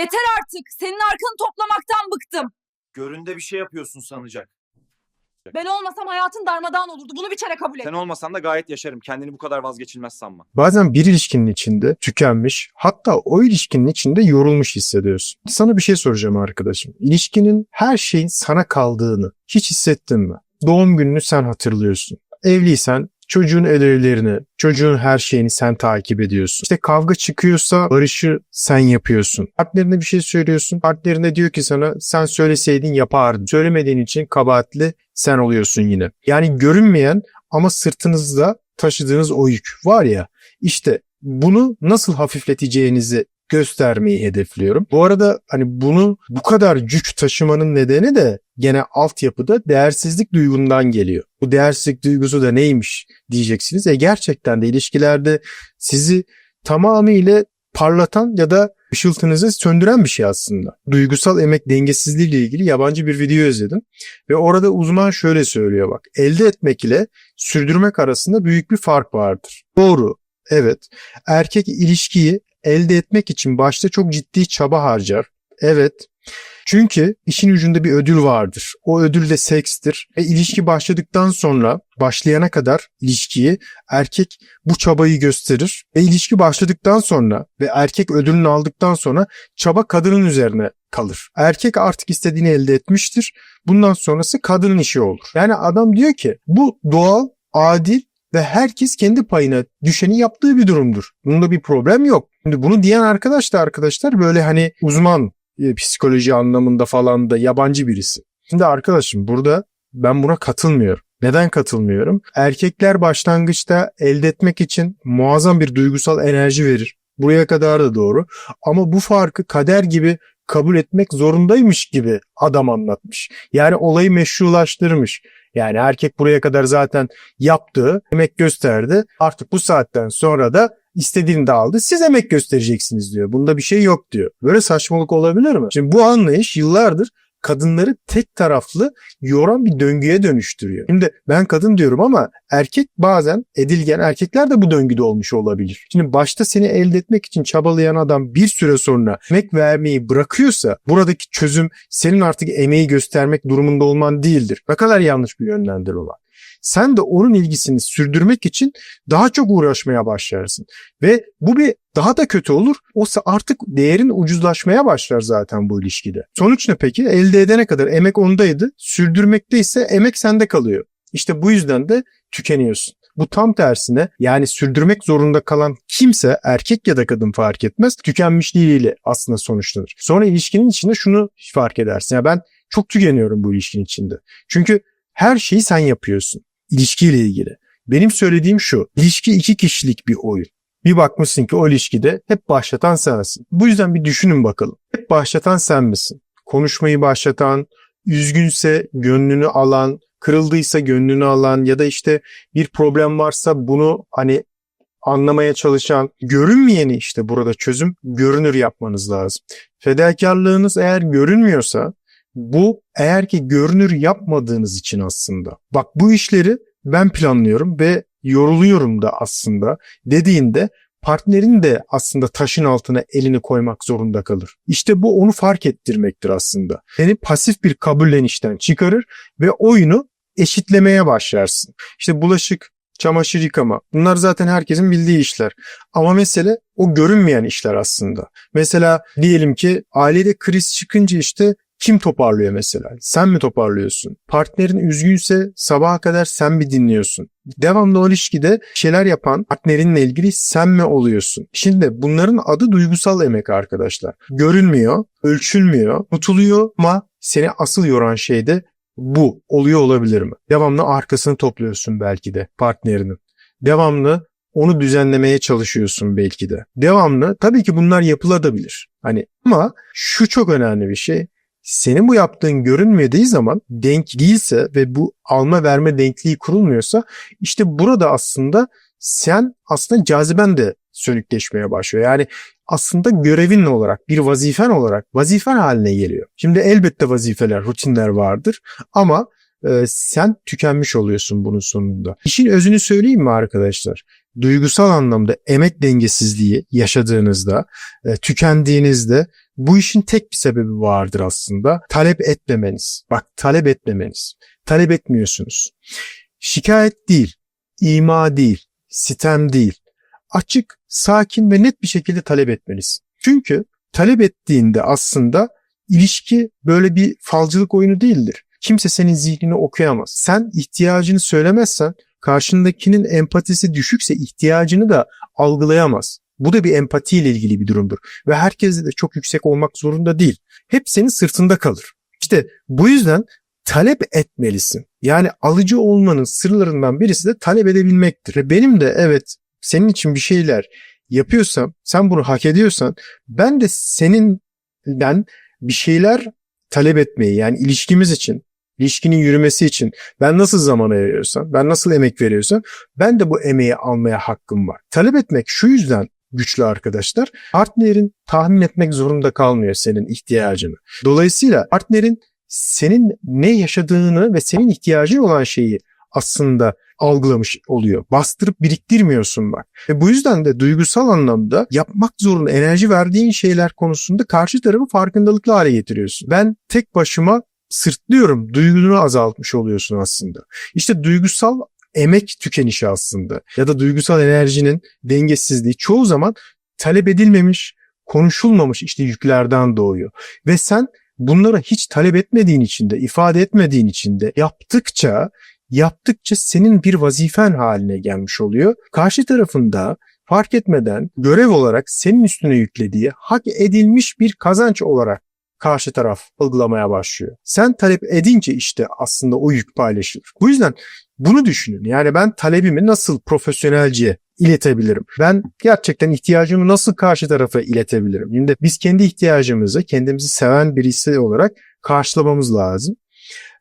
Yeter artık. Senin arkanı toplamaktan bıktım. Göründe bir şey yapıyorsun sanacak. Ben olmasam hayatın darmadağın olurdu. Bunu bir kere kabul et. Sen olmasan da gayet yaşarım. Kendini bu kadar vazgeçilmez sanma. Bazen bir ilişkinin içinde tükenmiş, hatta o ilişkinin içinde yorulmuş hissediyorsun. Sana bir şey soracağım arkadaşım. İlişkinin her şeyin sana kaldığını hiç hissettin mi? Doğum gününü sen hatırlıyorsun. Evliysen çocuğun ödevlerini, çocuğun her şeyini sen takip ediyorsun. İşte kavga çıkıyorsa barışı sen yapıyorsun. Partnerine bir şey söylüyorsun. Partnerine diyor ki sana sen söyleseydin yapardın. Söylemediğin için kabahatli sen oluyorsun yine. Yani görünmeyen ama sırtınızda taşıdığınız o yük var ya işte bunu nasıl hafifleteceğinizi göstermeyi hedefliyorum. Bu arada hani bunu bu kadar yük taşımanın nedeni de gene altyapıda değersizlik duygundan geliyor. Bu değersizlik duygusu da neymiş diyeceksiniz. E gerçekten de ilişkilerde sizi tamamıyla parlatan ya da ışıltınızı söndüren bir şey aslında. Duygusal emek dengesizliği ile ilgili yabancı bir video izledim ve orada uzman şöyle söylüyor bak. Elde etmek ile sürdürmek arasında büyük bir fark vardır. Doğru. Evet. Erkek ilişkiyi elde etmek için başta çok ciddi çaba harcar. Evet. Çünkü işin ucunda bir ödül vardır. O ödül de sekstir. Ve ilişki başladıktan sonra başlayana kadar ilişkiyi erkek bu çabayı gösterir. Ve ilişki başladıktan sonra ve erkek ödülünü aldıktan sonra çaba kadının üzerine kalır. Erkek artık istediğini elde etmiştir. Bundan sonrası kadının işi olur. Yani adam diyor ki bu doğal, adil ve herkes kendi payına düşeni yaptığı bir durumdur. Bunda bir problem yok. Şimdi bunu diyen arkadaş da arkadaşlar böyle hani uzman e, psikoloji anlamında falan da yabancı birisi. Şimdi arkadaşım burada ben buna katılmıyorum. Neden katılmıyorum? Erkekler başlangıçta elde etmek için muazzam bir duygusal enerji verir. Buraya kadar da doğru. Ama bu farkı kader gibi kabul etmek zorundaymış gibi adam anlatmış. Yani olayı meşrulaştırmış. Yani erkek buraya kadar zaten yaptığı emek gösterdi. Artık bu saatten sonra da istediğini de aldı. Siz emek göstereceksiniz diyor. Bunda bir şey yok diyor. Böyle saçmalık olabilir mi? Şimdi bu anlayış yıllardır kadınları tek taraflı yoran bir döngüye dönüştürüyor. Şimdi ben kadın diyorum ama erkek bazen edilgen erkekler de bu döngüde olmuş olabilir. Şimdi başta seni elde etmek için çabalayan adam bir süre sonra emek vermeyi bırakıyorsa buradaki çözüm senin artık emeği göstermek durumunda olman değildir. Ne kadar yanlış bir yönlendir olan sen de onun ilgisini sürdürmek için daha çok uğraşmaya başlarsın. Ve bu bir daha da kötü olur. Oysa artık değerin ucuzlaşmaya başlar zaten bu ilişkide. Sonuç ne peki? Elde edene kadar emek ondaydı. Sürdürmekte ise emek sende kalıyor. İşte bu yüzden de tükeniyorsun. Bu tam tersine yani sürdürmek zorunda kalan kimse erkek ya da kadın fark etmez tükenmişliğiyle aslında sonuçlanır. Sonra ilişkinin içinde şunu fark edersin. Ya ben çok tükeniyorum bu ilişkinin içinde. Çünkü her şeyi sen yapıyorsun ilişkiyle ilgili. Benim söylediğim şu. İlişki iki kişilik bir oyun. Bir bakmışsın ki o ilişkide hep başlatan sensin. Bu yüzden bir düşünün bakalım. Hep başlatan sen misin? Konuşmayı başlatan, üzgünse gönlünü alan, kırıldıysa gönlünü alan ya da işte bir problem varsa bunu hani anlamaya çalışan, görünmeyeni işte burada çözüm görünür yapmanız lazım. Fedakarlığınız eğer görünmüyorsa bu eğer ki görünür yapmadığınız için aslında. Bak bu işleri ben planlıyorum ve yoruluyorum da aslında dediğinde partnerin de aslında taşın altına elini koymak zorunda kalır. İşte bu onu fark ettirmektir aslında. Seni pasif bir kabullenişten çıkarır ve oyunu eşitlemeye başlarsın. İşte bulaşık, çamaşır yıkama bunlar zaten herkesin bildiği işler. Ama mesele o görünmeyen işler aslında. Mesela diyelim ki ailede kriz çıkınca işte kim toparlıyor mesela? Sen mi toparlıyorsun? Partnerin üzgünse sabaha kadar sen mi dinliyorsun? Devamlı o ilişkide şeyler yapan partnerinle ilgili sen mi oluyorsun? Şimdi bunların adı duygusal emek arkadaşlar. Görünmüyor, ölçülmüyor, unutuluyor ama seni asıl yoran şey de bu. Oluyor olabilir mi? Devamlı arkasını topluyorsun belki de partnerinin. Devamlı onu düzenlemeye çalışıyorsun belki de. Devamlı tabii ki bunlar yapılabilir. Hani ama şu çok önemli bir şey senin bu yaptığın görünmediği zaman denk değilse ve bu alma verme denkliği kurulmuyorsa işte burada aslında sen aslında caziben de sönükleşmeye başlıyor. Yani aslında görevin olarak bir vazifen olarak vazifen haline geliyor. Şimdi elbette vazifeler, rutinler vardır ama e, sen tükenmiş oluyorsun bunun sonunda. İşin özünü söyleyeyim mi arkadaşlar? Duygusal anlamda emek dengesizliği yaşadığınızda, e, tükendiğinizde bu işin tek bir sebebi vardır aslında. Talep etmemeniz. Bak talep etmemeniz. Talep etmiyorsunuz. Şikayet değil, ima değil, sitem değil. Açık, sakin ve net bir şekilde talep etmelisin. Çünkü talep ettiğinde aslında ilişki böyle bir falcılık oyunu değildir. Kimse senin zihnini okuyamaz. Sen ihtiyacını söylemezsen karşındakinin empatisi düşükse ihtiyacını da algılayamaz. Bu da bir empatiyle ilgili bir durumdur. Ve herkeste de çok yüksek olmak zorunda değil. Hep senin sırtında kalır. İşte bu yüzden talep etmelisin. Yani alıcı olmanın sırlarından birisi de talep edebilmektir. Benim de evet senin için bir şeyler yapıyorsam, sen bunu hak ediyorsan ben de seninden bir şeyler talep etmeyi yani ilişkimiz için, ilişkinin yürümesi için ben nasıl zaman ayırıyorsam, ben nasıl emek veriyorsam ben de bu emeği almaya hakkım var. Talep etmek şu yüzden güçlü arkadaşlar. Partnerin tahmin etmek zorunda kalmıyor senin ihtiyacını. Dolayısıyla partnerin senin ne yaşadığını ve senin ihtiyacın olan şeyi aslında algılamış oluyor. Bastırıp biriktirmiyorsun bak. Ve bu yüzden de duygusal anlamda yapmak zorunda enerji verdiğin şeyler konusunda karşı tarafı farkındalıklı hale getiriyorsun. Ben tek başıma sırtlıyorum. Duygunu azaltmış oluyorsun aslında. İşte duygusal emek tükenişi aslında ya da duygusal enerjinin dengesizliği çoğu zaman talep edilmemiş, konuşulmamış işte yüklerden doğuyor. Ve sen bunları hiç talep etmediğin için de, ifade etmediğin için de yaptıkça yaptıkça senin bir vazifen haline gelmiş oluyor. Karşı tarafında fark etmeden görev olarak senin üstüne yüklediği hak edilmiş bir kazanç olarak karşı taraf algılamaya başlıyor. Sen talep edince işte aslında o yük paylaşılır. Bu yüzden bunu düşünün. Yani ben talebimi nasıl profesyonelce iletebilirim? Ben gerçekten ihtiyacımı nasıl karşı tarafa iletebilirim? Şimdi biz kendi ihtiyacımızı kendimizi seven birisi olarak karşılamamız lazım.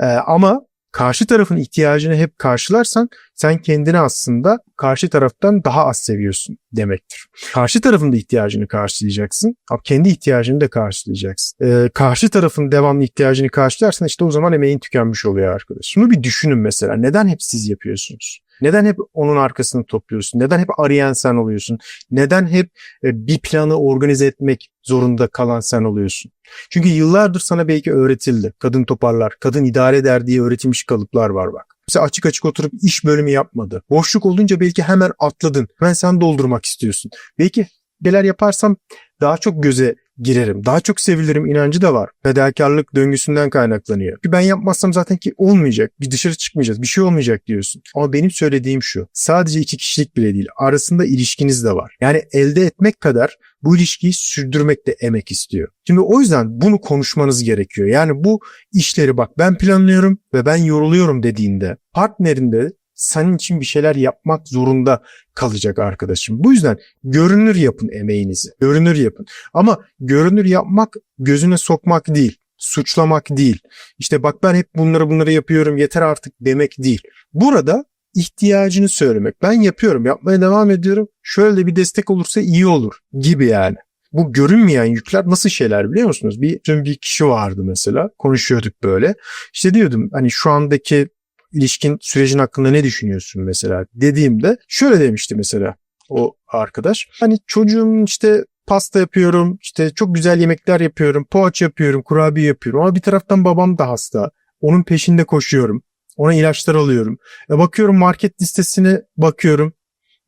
Ee, ama karşı tarafın ihtiyacını hep karşılarsan sen kendini aslında karşı taraftan daha az seviyorsun demektir. Karşı tarafın da ihtiyacını karşılayacaksın kendi ihtiyacını da karşılayacaksın. Ee, karşı tarafın devamlı ihtiyacını karşılarsan işte o zaman emeğin tükenmiş oluyor arkadaş. Şunu bir düşünün mesela neden hep siz yapıyorsunuz? Neden hep onun arkasını topluyorsun? Neden hep arayan sen oluyorsun? Neden hep e, bir planı organize etmek zorunda kalan sen oluyorsun? Çünkü yıllardır sana belki öğretildi. Kadın toparlar, kadın idare eder diye öğretilmiş kalıplar var bak. Mesela açık açık oturup iş bölümü yapmadı. Boşluk olunca belki hemen atladın. Ben sen doldurmak istiyorsun. Belki neler yaparsam daha çok göze girerim. Daha çok sevilirim inancı da var. Fedakarlık döngüsünden kaynaklanıyor. Ki ben yapmazsam zaten ki olmayacak. Bir dışarı çıkmayacağız. Bir şey olmayacak diyorsun. Ama benim söylediğim şu. Sadece iki kişilik bile değil. Arasında ilişkiniz de var. Yani elde etmek kadar bu ilişkiyi sürdürmek de emek istiyor. Şimdi o yüzden bunu konuşmanız gerekiyor. Yani bu işleri bak ben planlıyorum ve ben yoruluyorum dediğinde partnerinde senin için bir şeyler yapmak zorunda kalacak arkadaşım. Bu yüzden görünür yapın emeğinizi. Görünür yapın. Ama görünür yapmak gözüne sokmak değil. Suçlamak değil. İşte bak ben hep bunları bunları yapıyorum yeter artık demek değil. Burada ihtiyacını söylemek. Ben yapıyorum, yapmaya devam ediyorum. Şöyle bir destek olursa iyi olur gibi yani. Bu görünmeyen yükler nasıl şeyler biliyor musunuz? Bir, bir kişi vardı mesela. Konuşuyorduk böyle. İşte diyordum hani şu andaki ilişkin sürecin hakkında ne düşünüyorsun mesela dediğimde şöyle demişti mesela o arkadaş. Hani çocuğum işte pasta yapıyorum, işte çok güzel yemekler yapıyorum, poğaça yapıyorum, kurabiye yapıyorum ama bir taraftan babam da hasta. Onun peşinde koşuyorum. Ona ilaçlar alıyorum. E bakıyorum market listesine bakıyorum.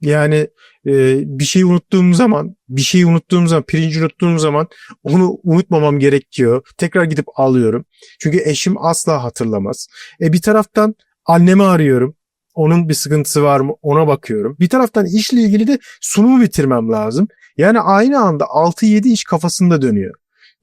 Yani e, bir şey unuttuğum zaman, bir şeyi unuttuğum zaman, pirinci unuttuğum zaman onu unutmamam gerekiyor. Tekrar gidip alıyorum. Çünkü eşim asla hatırlamaz. E bir taraftan annemi arıyorum. Onun bir sıkıntısı var mı ona bakıyorum. Bir taraftan işle ilgili de sunumu bitirmem lazım. Yani aynı anda 6-7 iş kafasında dönüyor.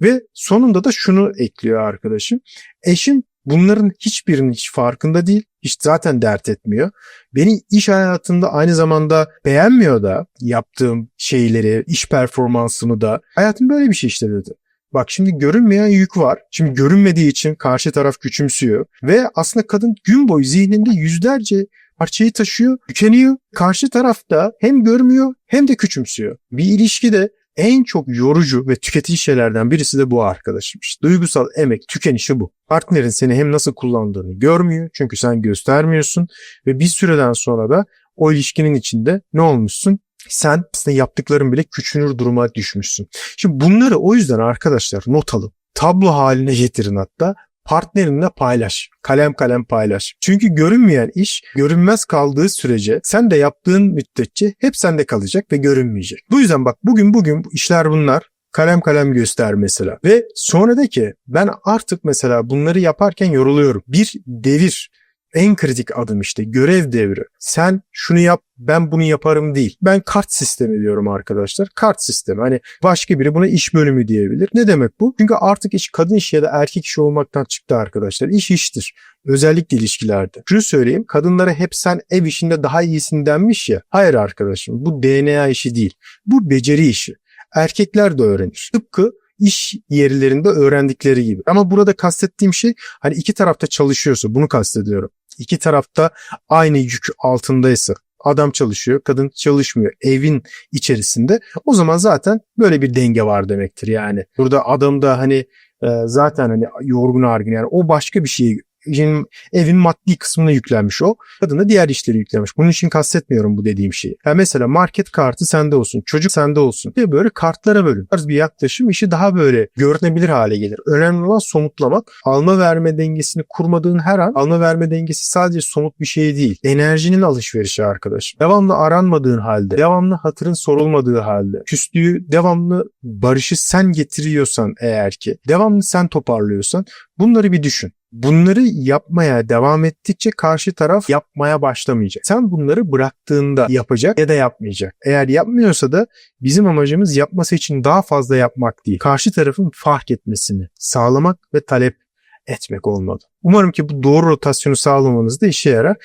Ve sonunda da şunu ekliyor arkadaşım. Eşim bunların hiçbirinin hiç farkında değil. Hiç zaten dert etmiyor. Beni iş hayatında aynı zamanda beğenmiyor da yaptığım şeyleri, iş performansımı da. Hayatım böyle bir şey işte dedi. Bak şimdi görünmeyen yük var. Şimdi görünmediği için karşı taraf küçümsüyor. Ve aslında kadın gün boyu zihninde yüzlerce parçayı taşıyor, tükeniyor. Karşı tarafta hem görmüyor hem de küçümsüyor. Bir ilişkide en çok yorucu ve tüketici şeylerden birisi de bu arkadaşım. İşte duygusal emek tükenişi bu. Partnerin seni hem nasıl kullandığını görmüyor çünkü sen göstermiyorsun ve bir süreden sonra da o ilişkinin içinde ne olmuşsun? Sen aslında yaptıkların bile küçünür duruma düşmüşsün. Şimdi bunları o yüzden arkadaşlar not alın. Tablo haline getirin hatta. Partnerinle paylaş. Kalem kalem paylaş. Çünkü görünmeyen iş görünmez kaldığı sürece sen de yaptığın müddetçe hep sende kalacak ve görünmeyecek. Bu yüzden bak bugün bugün bu işler bunlar. Kalem kalem göster mesela. Ve sonra de ki ben artık mesela bunları yaparken yoruluyorum. Bir devir. En kritik adım işte görev devri. Sen şunu yap ben bunu yaparım değil. Ben kart sistemi diyorum arkadaşlar. Kart sistemi. Hani başka biri buna iş bölümü diyebilir. Ne demek bu? Çünkü artık iş kadın işi ya da erkek işi olmaktan çıktı arkadaşlar. İş iştir. Özellikle ilişkilerde. Şunu söyleyeyim. Kadınlara hep sen ev işinde daha iyisin denmiş ya. Hayır arkadaşım bu DNA işi değil. Bu beceri işi. Erkekler de öğrenir. Tıpkı iş yerlerinde öğrendikleri gibi. Ama burada kastettiğim şey hani iki tarafta çalışıyorsa bunu kastediyorum. İki tarafta aynı yük altındaysa adam çalışıyor, kadın çalışmıyor evin içerisinde o zaman zaten böyle bir denge var demektir yani. Burada adam da hani e, zaten hani yorgun argın yani o başka bir şey evin, evin maddi kısmına yüklenmiş o. Kadın da diğer işleri yüklenmiş. Bunun için kastetmiyorum bu dediğim şeyi. Yani mesela market kartı sende olsun, çocuk sende olsun. Ve böyle kartlara bölün. Tarz bir yaklaşım işi daha böyle görünebilir hale gelir. Önemli olan somutlamak. Alma verme dengesini kurmadığın her an alma verme dengesi sadece somut bir şey değil. Enerjinin alışverişi arkadaş. Devamlı aranmadığın halde, devamlı hatırın sorulmadığı halde, küslüğü devamlı barışı sen getiriyorsan eğer ki, devamlı sen toparlıyorsan bunları bir düşün. Bunları yapmaya devam ettikçe karşı taraf yapmaya başlamayacak. Sen bunları bıraktığında yapacak ya da yapmayacak. Eğer yapmıyorsa da bizim amacımız yapması için daha fazla yapmak değil. Karşı tarafın fark etmesini sağlamak ve talep etmek olmalı. Umarım ki bu doğru rotasyonu sağlamanız da işe yarar.